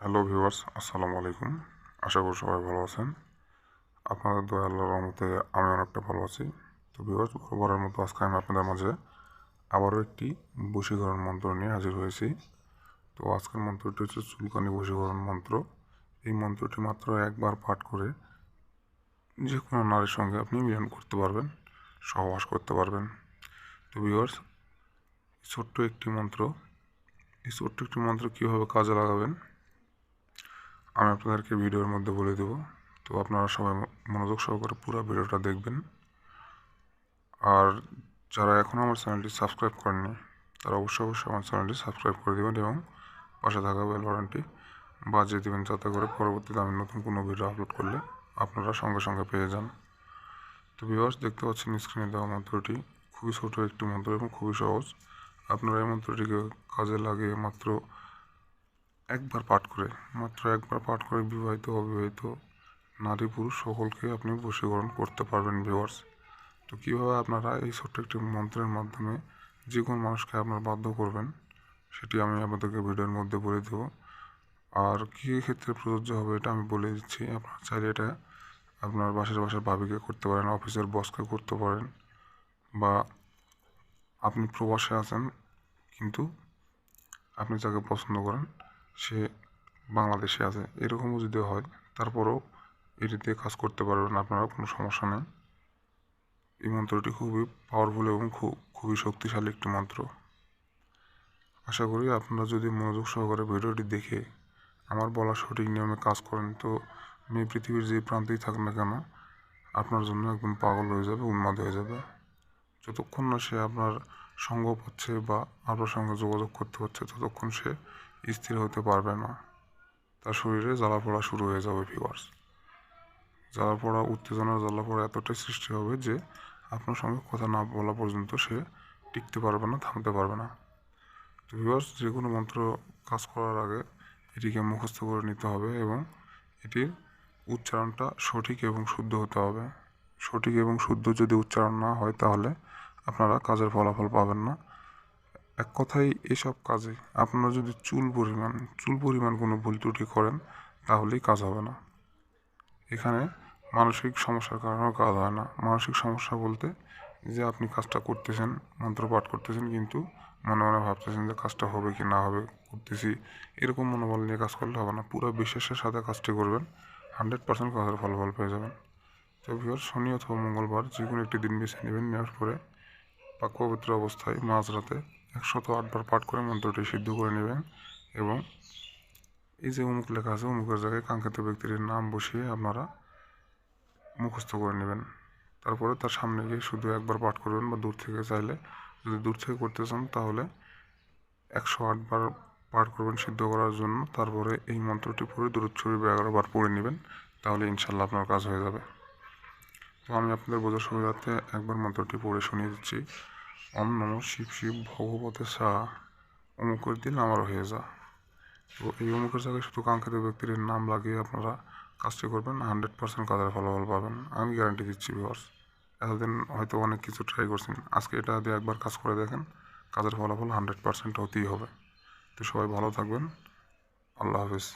Hello viewers, আসসালামু আলাইকুম। আশা করি সবাই ভালো আছেন। আপনাদের দয়া, আল্লাহর রহমতে আমি অনেকটা ভালো আছি। তো ভিউয়ার্স, বরাবরের মতো আজকে আমি আপনাদের মাঝে আবারও একটি বশীকরণ মন্ত্র নিয়ে হাজির হয়েছি। তো আজকের মন্ত্রটি হচ্ছে চুলকানি বশীকরণ মন্ত্র। এই মন্ত্রটি মাত্র একবার পাঠ করে যে কোনো নারীর সঙ্গে আপনি মিলন করতে পারবেন, সহবাস করতে পারবেন। তো ভিউয়ার্স ছোট্ট একটি মন্ত্র, এই ছোট্ট একটি মন্ত্র কীভাবে কাজে লাগাবেন আমি আপনাদেরকে ভিডিওর মধ্যে বলে দেব। তো আপনারা সবাই মনোযোগ সহকারে পুরো ভিডিওটা দেখবেন। আর যারা এখনও আমার চ্যানেলটি সাবস্ক্রাইব করেননি, তারা অবশ্যই অবশ্যই আমার চ্যানেলটি সাবস্ক্রাইব করে দেবেন এবং পাশে থাকা বেল বাটনটি বাজিয়ে দেবেন যাতে করে পরবর্তীতে আমি নতুন কোনো ভিডিও আপলোড করলে আপনারা সঙ্গে সঙ্গে পেয়ে যান। তো বিবাস দেখতে পাচ্ছেন স্ক্রিনে দেওয়া মন্ত্রটি খুবই ছোটো একটি মন্ত্র এবং খুবই সহজ। আপনারা এই মন্ত্রটিকে কাজে লাগিয়ে মাত্র একবার পাঠ করে, মাত্র একবার পাঠ করে বিবাহিত অবিবাহিত নারী পুরুষ সকলকে আপনি বশীকরণ করতে পারবেন ভিওয়ার্স তো কীভাবে আপনারা এই ছোট্ট একটি মন্ত্রের মাধ্যমে যে কোনো মানুষকে আপনার বাধ্য করবেন, সেটি আমি আপনাদেরকে ভিডিওর মধ্যে বলে দেব। আর কী ক্ষেত্রে প্রযোজ্য হবে এটা আমি বলে দিচ্ছি, আপনার চাইলে এটা আপনার বাসার বাসার ভাবিকে করতে পারেন, অফিসের বসকে করতে পারেন, বা আপনি প্রবাসে আছেন, কিন্তু আপনি যাকে পছন্দ করেন। সে বাংলাদেশে আছে, এরকমও যদি হয়, তারপরেও এটি দিয়ে কাজ করতে পারবেন আপনারা, কোনো সমস্যা নেই। এই মন্ত্রটি খুবই পাওয়ারফুল এবং খুব খুবই শক্তিশালী একটি মন্ত্র। আশা করি আপনারা যদি মনোযোগ সহকারে ভিডিওটি দেখে আমার বলা সঠিক নিয়মে কাজ করেন, তো মেয়ে পৃথিবীর যে প্রান্তেই থাক না কেন, আপনার জন্য একদম পাগল হয়ে যাবে, উন্মাদ হয়ে যাবে। যতক্ষণ না সে আপনার সঙ্গ পাচ্ছে বা আপনার সঙ্গে যোগাযোগ করতে পারছে, ততক্ষণ সে স্থির হতে পারবে না। তার শরীরে জ্বালা পড়া শুরু হয়ে যাবে ভিওয়ার্স জ্বালা পড়া উত্তেজনা জ্বালা পড়া এতটাই সৃষ্টি হবে যে আপনার সঙ্গে কথা না বলা পর্যন্ত সে টিকতে পারবে না, থামতে পারবে না। তো ভিওয়ার্স যে কোনো মন্ত্র কাজ করার আগে এটিকে মুখস্থ করে নিতে হবে এবং এটির উচ্চারণটা সঠিক এবং শুদ্ধ হতে হবে। সঠিক এবং শুদ্ধ যদি উচ্চারণ না হয় তাহলে আপনারা কাজের ফলাফল পাবেন না। এক কথায় এসব কাজে আপনারা যদি চুল পরিমাণ চুল পরিমাণ কোনো ভুল ত্রুটি করেন, তাহলেই কাজ হবে না। এখানে মানসিক সমস্যার কারণেও কাজ হয় না। মানসিক সমস্যা বলতে যে আপনি কাজটা করতেছেন মন্ত্র পাঠ করতেছেন, কিন্তু মনে মনে ভাবতেছেন যে কাজটা হবে কি না হবে, করতেছি। এরকম মনোবল নিয়ে কাজ করলে হবে না। পুরো বিশ্বাসের সাথে কাজটি করবেন। হান্ড্রেড পার্সেন্ট কাজের ফলাফল পেয়ে যাবেন। তো শনি অথবা মঙ্গলবার যে কোনো একটি দিন বেছে নেবেন। নেওয়ার পরে পাক পবিত্র অবস্থায় মাঝরাতে একশত আটবার পাঠ করে মন্ত্রটি সিদ্ধ করে নেবেন এবং এই যে অমুক লেখা আছে, অমুকের জায়গায় কাঙ্ক্ষিত ব্যক্তির নাম বসিয়ে আপনারা মুখস্থ করে নেবেন। তারপরে তার সামনে গিয়ে শুধু একবার পাঠ করবেন বা দূর থেকে চাইলে যদি দূর থেকে করতে চান তাহলে একশো আটবার পাঠ করবেন সিদ্ধ করার জন্য। তারপরে এই মন্ত্রটি পড়ে দূরচ্ছবি এগারো বার পড়ে নেবেন, তাহলে ইনশাল্লাহ আপনার কাজ হয়ে যাবে। তো আমি আপনাদের বোঝার সুবিধার্থে একবার মন্ত্রটি পড়ে শুনিয়ে দিচ্ছি। ওম নম শিব শিব ভগবতে সা অমুকের দিন আমার হয়ে যা। তো এই অমুকের জায়গায় শুধু কাঙ্ক্ষিত ব্যক্তির নাম লাগিয়ে আপনারা কাজটি করবেন, হান্ড্রেড পার্সেন্ট কাজের ফলাফল পাবেন। আমি গ্যারান্টি দিচ্ছি ভিওয়ার্স এতদিন হয়তো অনেক কিছু ট্রাই করছেন। আজকে এটা দিয়ে একবার কাজ করে দেখেন, কাজের ফলাফল হান্ড্রেড পার্সেন্ট হতেই হবে। তো সবাই ভালো থাকবেন। আল্লাহ হাফিজ।